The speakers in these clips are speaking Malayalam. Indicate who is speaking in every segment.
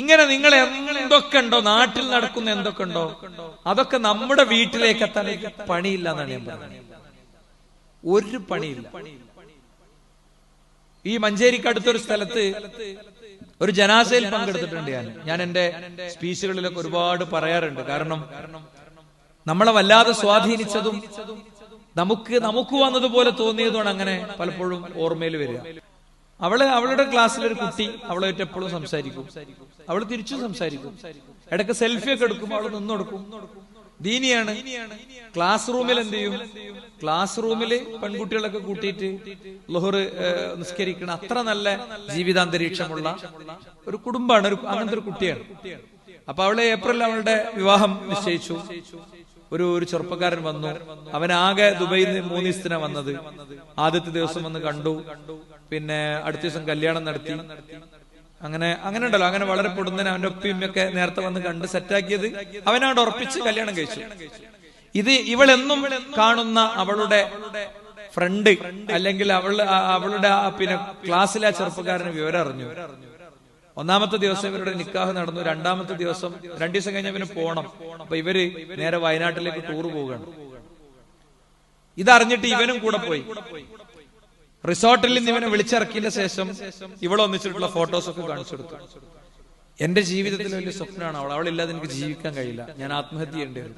Speaker 1: ഇങ്ങനെ നിങ്ങൾ എന്തൊക്കെ ഉണ്ടോ? നാട്ടിൽ നടക്കുന്ന എന്തൊക്കെ ഉണ്ടോ? അതൊക്കെ നമ്മുടെ വീട്ടിലേക്ക് എത്താൻ പണിയില്ല എന്നാണ് ഞാൻ പറഞ്ഞത്. ഒരു പണിയില്ല. ഈ മഞ്ചേരിക്ക് അടുത്തൊരു സ്ഥലത്ത് ഒരു ജനാസയിൽ പങ്കെടുത്തിട്ടുണ്ട് ഞാൻ. ഞാൻ എന്റെ സ്പീച്ചുകളിലൊക്കെ ഒരുപാട് പറയാറുണ്ട്. കാരണം നമ്മളെ വല്ലാതെ സ്വാധീനിച്ചതും നമുക്ക് നമുക്ക് വന്നതുപോലെ തോന്നിയതുമാണ് അങ്ങനെ പലപ്പോഴും ഓർമ്മയിൽ വരിക. അവൾ അവളുടെ ക്ലാസ്സിലൊരു കുട്ടി അവളെ എപ്പോഴും സംസാരിക്കും. അവൾ തിരിച്ചു സംസാരിക്കും. ഇടയ്ക്ക് സെൽഫി ഒക്കെ എടുക്കും അവൾ നിന്ന് കൊടുക്കും. ദീനിയാണ് ക്ലാസ് റൂമിൽ എന്ത് ചെയ്യും? ക്ലാസ് റൂമിൽ പെൺകുട്ടികളൊക്കെ കൂട്ടിയിട്ട് ലൊഹറ് നിസ്കരിക്കണ അത്ര നല്ല ജീവിതാന്തരീക്ഷമുള്ള ഒരു കുടുംബമാണ്. ഒരു അങ്ങനത്തെ ഒരു കുട്ടിയാണ്. അപ്പൊ അവളെ ഏപ്രിൽ അവളുടെ വിവാഹം നിശ്ചയിച്ചു. ഒരു ഒരു ചെറുപ്പക്കാരൻ വന്നു. അവനാകെ ദുബൈയിൽ നിന്ന് മൂന്ന് ദിവസത്തിനാ വന്നത്. ആദ്യത്തെ ദിവസം വന്ന് കണ്ടു. പിന്നെ അടുത്ത ദിവസം കല്യാണം നടത്തി. അങ്ങനെ അങ്ങനെ ഉണ്ടല്ലോ. അങ്ങനെ വളരെ പൊടുന്നതിന് അവന്റെ ഒപ്പിയും ഒക്കെ നേരത്തെ വന്ന് കണ്ട് സെറ്റാക്കിയത് അവനവിടെ ഉറപ്പിച്ച് കല്യാണം കഴിച്ചു. ഇത് ഇവളെന്നും കാണുന്ന അവളുടെ ഫ്രണ്ട് അല്ലെങ്കിൽ അവൾ അവളുടെ പിന്നെ ക്ലാസ്സിലെ ചെറുപ്പക്കാരന് വിവരം അറിഞ്ഞു. ഒന്നാമത്തെ ദിവസം ഇവരുടെ നിക്കാഹ് നടന്നു. രണ്ടാമത്തെ ദിവസം രണ്ടു ദിവസം കഴിഞ്ഞ ഇവന് പോണം. അപ്പൊ ഇവർ നേരെ വയനാട്ടിലേക്ക് ടൂർ പോവുകയാണ്. ഇതറിഞ്ഞിട്ട് ഇവനും കൂടെ പോയി. റിസോർട്ടിൽ നിന്ന് ഇവനെ വിളിച്ചിറക്കിയതിന്റെ ശേഷം ഇവളെ ഒന്നിച്ചിട്ടുള്ള ഫോട്ടോസ് ഒക്കെ കാണിച്ചു കൊടുത്തു. എന്റെ ജീവിതത്തിൽ വലിയ സ്വപ്നമാണ് അവൾ. അവളില്ലാതെ എനിക്ക് ജീവിക്കാൻ കഴിയില്ല. ഞാൻ ആത്മഹത്യ ചെയ്യേണ്ടി വരും.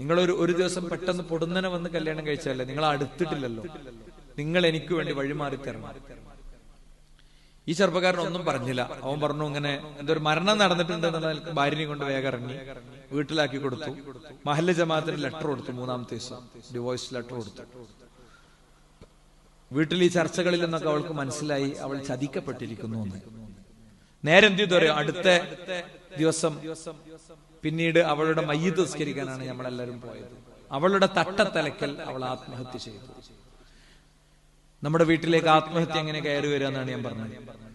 Speaker 1: നിങ്ങൾ ഒരു ഒരു ദിവസം പെട്ടെന്ന് പൊടുന്നനെ വന്ന് കല്യാണം കഴിച്ചല്ലേ നിങ്ങൾ അടുത്തിട്ടില്ലല്ലോ. നിങ്ങൾ എനിക്ക് വേണ്ടി വഴിമാറി തരണം. ഈ ചെറുപ്പക്കാരൻ ഒന്നും പറഞ്ഞില്ല. അവൻ പറഞ്ഞു ഇങ്ങനെ എന്തൊരു മരണം നടന്നിട്ടുണ്ട് എന്നുള്ള ഭാര്യനെ കൊണ്ട് വേഗം ഇറങ്ങി വീട്ടിലാക്കി കൊടുത്തു. മഹല്ല ജമാഅത്തിന് ലെറ്റർ കൊടുത്തു മൂന്നാമത്തെ ദിവസം. ഡിവോഴ്സ് ലെറ്റർ കൊടുത്തു. വീട്ടിൽ ഈ ചർച്ചകളിൽ നിന്നൊക്കെ അവൾക്ക് മനസ്സിലായി അവൾ ചതിക്കപ്പെട്ടിരിക്കുന്നു എന്ന്. നേരെ എന്ത് ചെയ്തു അടുത്ത ദിവസം പിന്നീട് അവളുടെ മയ്യത്ത് നിസ്കരിക്കാനാണ് നമ്മളെല്ലാവരും പോയത്. അവളുടെ തട്ടത്തലക്കൽ അവൾ ആത്മഹത്യ ചെയ്തു. നമ്മുടെ വീട്ടിലേക്ക് ആത്മഹത്യ എങ്ങനെ കയറി വരിക എന്നാണ് ഞാൻ പറഞ്ഞത്.